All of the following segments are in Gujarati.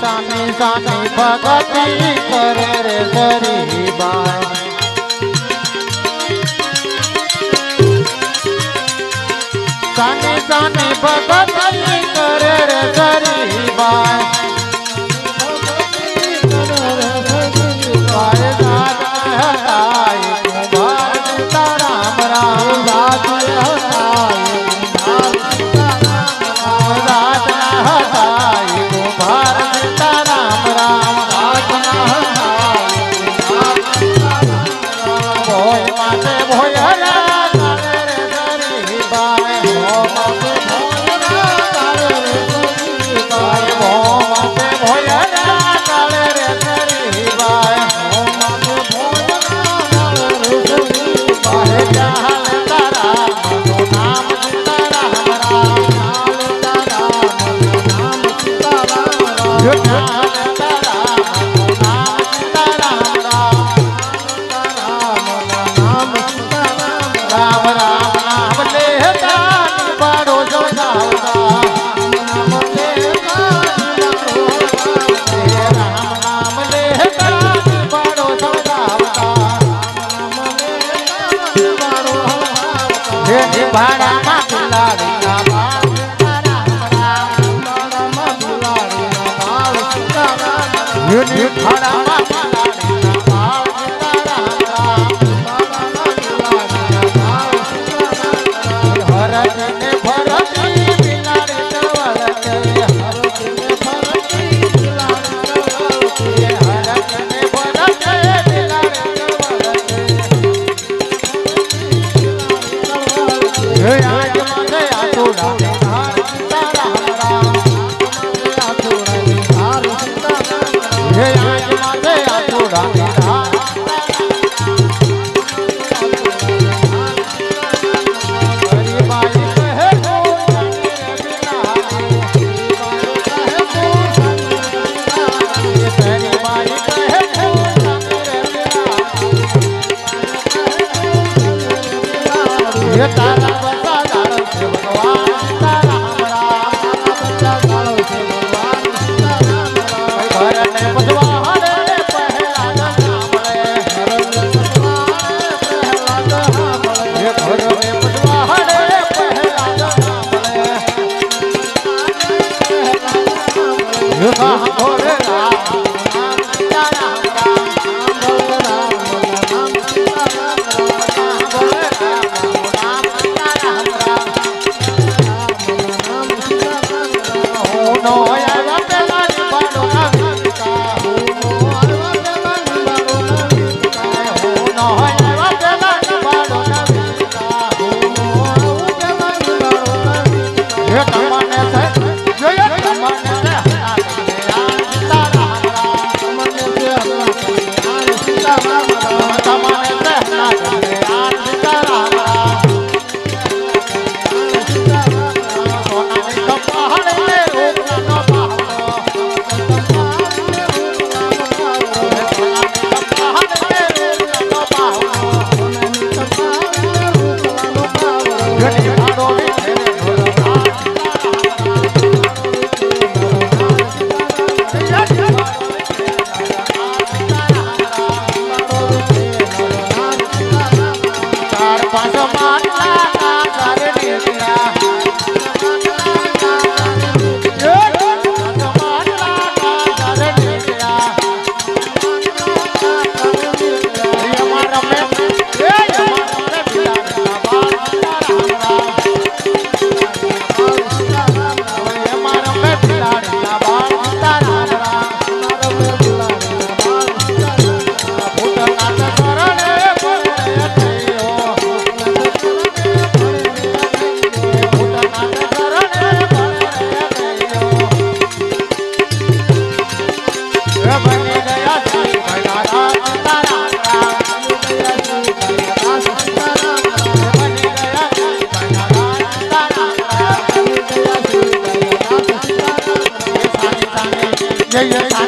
સાની સાની ભગતી કરે રે ગરીબા ભગતી તારા હા હા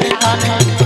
ধন ধন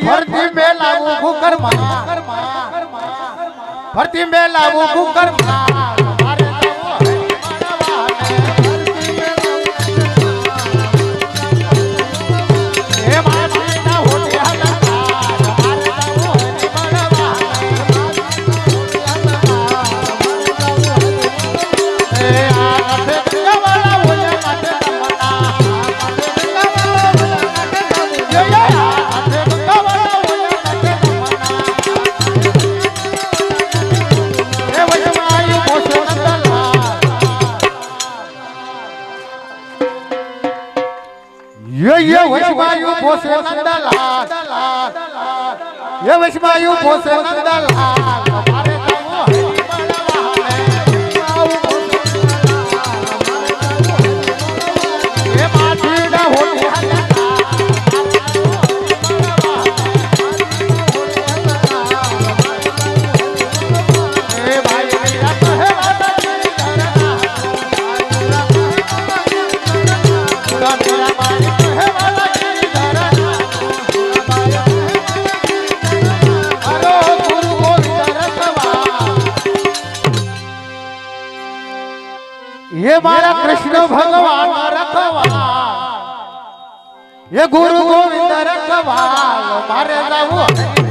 ભરતી મેં લાવું કુકરમાં ભરતી મેં લાવું કુકરમાં Eu maio você anda lá. Eu vejo maio você anda lá. હે મારા કૃષ્ણ ભગવાન રખવા હે ગુરુ ગોવિંદ રખવા મારે જવું